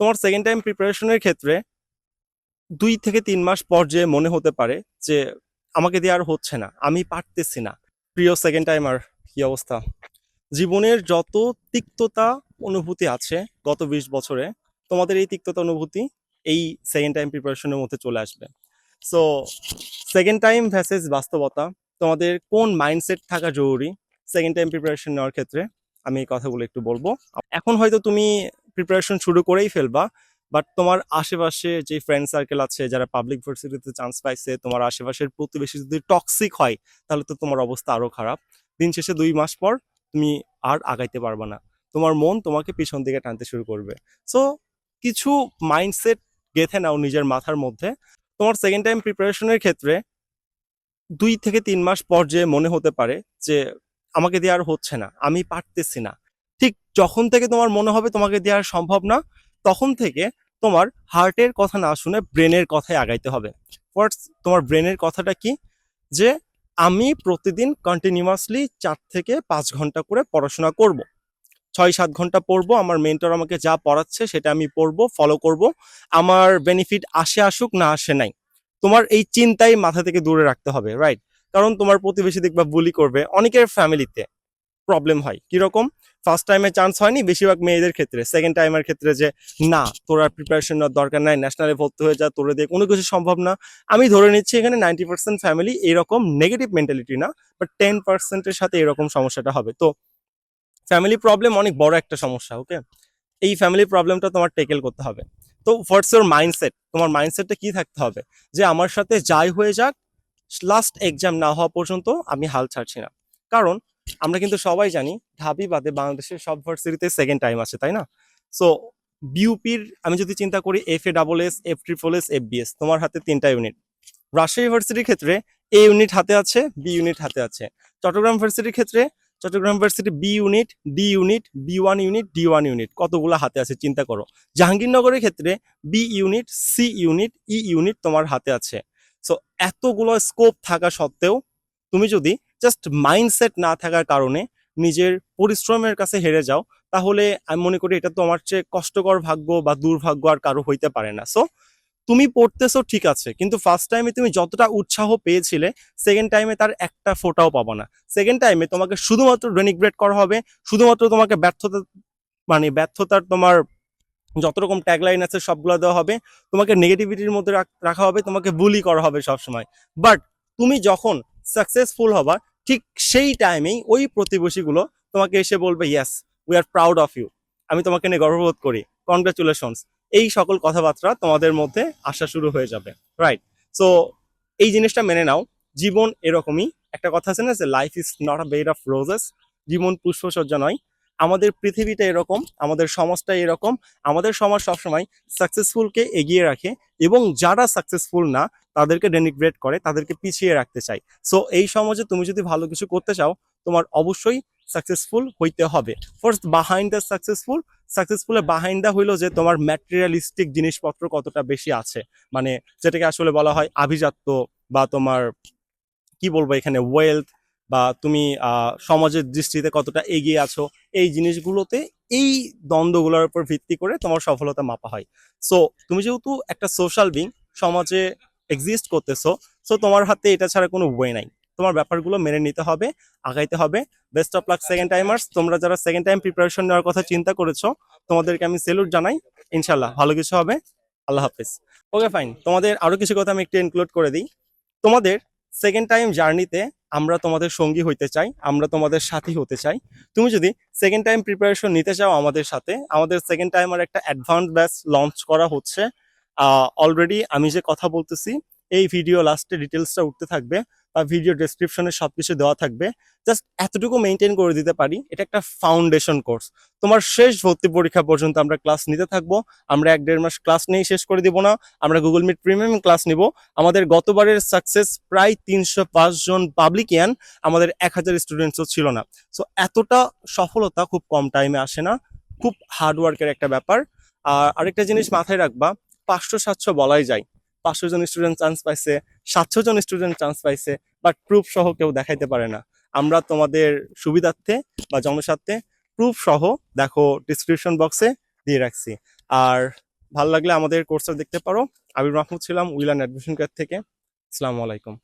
তোমার second time প্রিপারেশনের ক্ষেত্রে দুই থেকে তিন মাস পর যে মনে হতে পারে যে আমাকে দিয়ে আর হচ্ছে না, আমি পারতেছি না। প্রিয় সেকেন্ড টাইমার কি অবস্থা? জীবনের যত তিক্ততা অনুভূতি আছে গত বিশ বছরে, তোমাদের এই তিক্ততা অনুভূতি এই সেকেন্ড টাইম প্রিপারেশনের মধ্যে চলে আসবে। সো সেকেন্ড টাইম ভ্যাসেস বাস্তবতা, তোমাদের কোন মাইন্ডসেট থাকা জরুরি সেকেন্ড টাইম প্রিপারেশন নেওয়ার ক্ষেত্রে? আমি এই কথাগুলো একটু বলব। এখন হয়তো তুমি প্রিপারেশন শুরু করেই ফেলবা। বাট তোমার আশেপাশে যে ফ্রেন্ড সার্কেল আছে, যারা পাবলিক ভার্সিটিতে চান্স পাইছে, তোমার আশেপাশের প্রতিবেশী যদি টক্সিক হয়, তাহলে তো তোমার অবস্থা আরও খারাপ। দিন শেষে দুই মাস পর তুমি আর আগাইতে পারবে না। তোমার মন তোমাকে পিছন দিকে টানতে শুরু করবে। সো কিছু মাইন্ডসেট গেথে নাও নিজের মাথার মধ্যে। তোমার সেকেন্ড টাইম প্রিপারেশনের ক্ষেত্রে দুই থেকে তিন মাস পর যে মনে হতে পারে যে, আমাকে দিয়ে আর হচ্ছে না, আমি পারতেছি না। ঠিক যখন থেকে তোমার মনে হবে তোমাকে দেওয়া সম্ভব না, তখন থেকে তোমার হার্টের কথা না শুনে ব্রেনের কথায় আগাইতে হবে। ফার্স্ট তোমার ব্রেনের কথাটা কি? যে আমি প্রতিদিন কন্টিনিউয়াসলি চার থেকে পাঁচ ঘণ্টা করে পড়াশোনা করব। ছয় সাত ঘণ্টা পড়ব, আমার মেন্টর আমাকে যা পড়াচ্ছে সেটা আমি পড়ব ফলো করব। আমার বেনিফিট আসে আসুক না আসে নাই। তোমার এই চিন্তাই মাথা থেকে দূরে রাখতে হবে রাইট কারণ তোমার প্রতিবেশী দেখবা বুলি করবে, অনেকের ফ্যামিলিতে প্রবলেম হয়। কীরকম? ফার্স্ট টাইমে চান্স হয়নি, বেশিরভাগ মেয়েদের ক্ষেত্রে। সেকেন্ড টাইমের ক্ষেত্রে যে, না, তোর আর প্রিপারেশন দরকার নাই ন্যাশনালে ভর্তি হয়ে যা, তোরে দিয়ে কোনো কিছু সম্ভব না। আমি ধরে নিচ্ছি এখানে নাইনটি পার্সেন্ট ফ্যামিলি এরকম নেগেটিভ মেন্টালিটি না বাট টেন পার্সেন্টের সাথে এরকম সমস্যাটা হবে। তো ফ্যামিলি প্রবলেম অনেক বড় একটা সমস্যা ওকে এই ফ্যামিলি প্রবলেমটা তোমার টেকেল করতে হবে। তো হোয়াটস ইউর মাইন্ডসেট তোমার মাইন্ডসেটটা কি থাকতে হবে? যে, আমার সাথে যাই হয়ে যাক লাস্ট এক্সাম না হওয়া পর্যন্ত আমি হাল ছাড়ছি না। কারণ আমরা কিন্তু সবাই জানি ঢাবি বাদে বাংলাদেশের সব ভার্সিটিতে সেকেন্ড টাইম আছে, তাই না? সো বিউপির আমি যদি চিন্তা করি F A double S F triple S F BS তোমার হাতে তিনটা ইউনিট রাজশাহী ইউনিভার্সিটির ক্ষেত্রে এ ইউনিট হাতে আছে বি ইউনিট হাতে আছে। চট্টগ্রাম ভার্সিটির ক্ষেত্রে Chittagong varsity B unit D unit B one unit D one unit কতগুলো হাতে আছে চিন্তা করো। জাহাঙ্গীরনগরের ক্ষেত্রে B unit C unit E unit তোমার হাতে আছে। সো এতগুলো স্কোপ থাকা সত্ত্বেও তুমি যদি জাস্ট মাইন্ডসেট না থাকার কারণে নিজের পরিশ্রমের কাছে হেরে যাও, তাহলে আমি মনে করি এটা তোমার চেয়ে কষ্টকর ভাগ্য বা দুর্ভাগ্য আর কারও হইতে পারে না। সো তুমি পড়তেছো ঠিক আছে, কিন্তু ফার্স্ট টাইমে তুমি যতটা উৎসাহ পেয়েছিলে সেকেন্ড টাইমে তার একটা ফোটাও পাবো না। সেকেন্ড টাইমে তোমাকে শুধুমাত্র ডেনিগ্রেট করা হবে, শুধুমাত্র তোমাকে ব্যর্থতা মানে ব্যর্থতার তোমার যত রকম ট্যাগলাইন আছে সবগুলো দেওয়া হবে, তোমাকে নেগেটিভিটির মধ্যে রাখ- হবে, তোমাকে বুলি করা হবে সবসময়। বাট তুমি যখন সাকসেসফুল হবা ঠিক সেই টাইমেই ওই প্রতিবেশীগুলো তোমাকে এসে বলবে yes we are proud of you আমি তোমাকে নিয়ে গর্ববোধ করি। কনগ্রাচুলেশনস এই সকল কথাবার্তা তোমাদের মধ্যে আসা শুরু হয়ে যাবে। রাইট সো এই জিনিসটা মেনে নাও। জীবন এরকমই। একটা কথা আছে না যে life is not a bed of roses জীবন পুষ্পসজ্জা নয়। আমাদের পৃথিবীটা এরকম, আমাদের সমাজটা এরকম, আমাদের সমাজ সবসময় সাকসেসফুলকে এগিয়ে রাখে এবং যারা সাকসেসফুল না তাদেরকে ডেনিগ্রেট করে, তাদেরকে পিছিয়ে রাখতে চাই। সো এই সমাজে তুমি যদি ভালো কিছু করতে চাও, তোমার অবশ্যই সাকসেসফুল হইতে হবে। ফার্স্ট বাহাইন্ড দ্য সাকসেসফুল সাকসেসফুলের বাহাইন্ড দ্য হইল যে তোমার ম্যাটেরিয়ালিস্টিক জিনিসপত্র কতটা বেশি আছে। মানে যেটাকে আসলে বলা হয় আভিজাত্য বা তোমার, কি বলব এখানে ওয়েলথ বা তুমি সমাজের দৃষ্টিতে কতটা এগিয়ে আছো, এই জিনিসগুলোতে এই দ্বন্দ্বগুলোর উপর ভিত্তি করে তোমার সফলতা মাপা হয়। সো তুমি যেহেতু একটা সোশ্যাল বিং সমাজে এক্সিস্ট করতেছো সো তোমার হাতে এটা ছাড়া কোনো ওয়ে নাই। তোমার ব্যাপারগুলো মেনে নিতে হবে, আগাইতে হবে। Best of luck second timers তোমরা যারা সেকেন্ড টাইম প্রিপারেশন নেওয়ার কথা চিন্তা করেছ, তোমাদেরকে আমি সেলুট জানাই। ইনশাল্লাহ ভালো কিছু হবে। আল্লাহ হাফিজ। ওকে ফাইন তোমাদের আরও কিছু কথা আমি একটু ইনক্লুড করে দিই। তোমাদের সেকেন্ড টাইম জার্নিতে আমরা তোমাদের সঙ্গী হইতে চাই, আমরা তোমাদের সাথী হতে চাই। তুমি যদি সেকেন্ড টাইম প্রিপারেশন নিতে চাও আমাদের সাথে, আমাদের সেকেন্ড টাইমার একটা অ্যাডভান্স ব্যাচ লঞ্চ করা হচ্ছে। অলরেডি আমি যে কথা বলতেছি, এই ভিডিও লাস্টে ডিটেলসটা উঠতে থাকবে বা ভিডিও ডেসক্রিপশনে সবকিছু দেওয়া থাকবে। জাস্ট এতটুকু মেনটেন করে দিতে পারি, এটা একটা ফাউন্ডেশন কোর্স তোমার শেষ ভর্তি পরীক্ষা পর্যন্ত আমরা ক্লাস নিতে থাকব, আমরা এক দেড় মাস ক্লাস নিয়ে শেষ করে দিব না, আমরা গুগল মিট প্রিমিয়াম ক্লাস নিব। আমাদের গতবারের সাকসেস প্রায় তিনশো পাঁচ জন পাবলিকিয়ান আমাদের এক হাজার স্টুডেন্টসও ছিল না। সো এতটা সফলতা খুব কম টাইমে আসে না, খুব হার্ডওয়ার্কের একটা ব্যাপার। আর আরেকটা জিনিস মাথায় রাখবা পাঁচশো সাতশো বলাই যায়। পাঁচশো জন স্টুডেন্ট চান্স পাইছে, সাতশো জন স্টুডেন্ট চান্স পাইছে বাট প্রুফ সহ কেউ দেখাইতে পারে না। আমরা তোমাদের সুবিধার্থে বা জনস্বার্থে প্রুফ সহ দেখো ডিসক্রিপশন বক্সে দিয়ে রাখছি। আর ভালো লাগলে আমাদের কোর্সটা দেখতে পারো। আবির মাহমুদ ছিলাম উইলান অ্যাডমিশন কার্ড থেকে। আসসালামু আলাইকুম।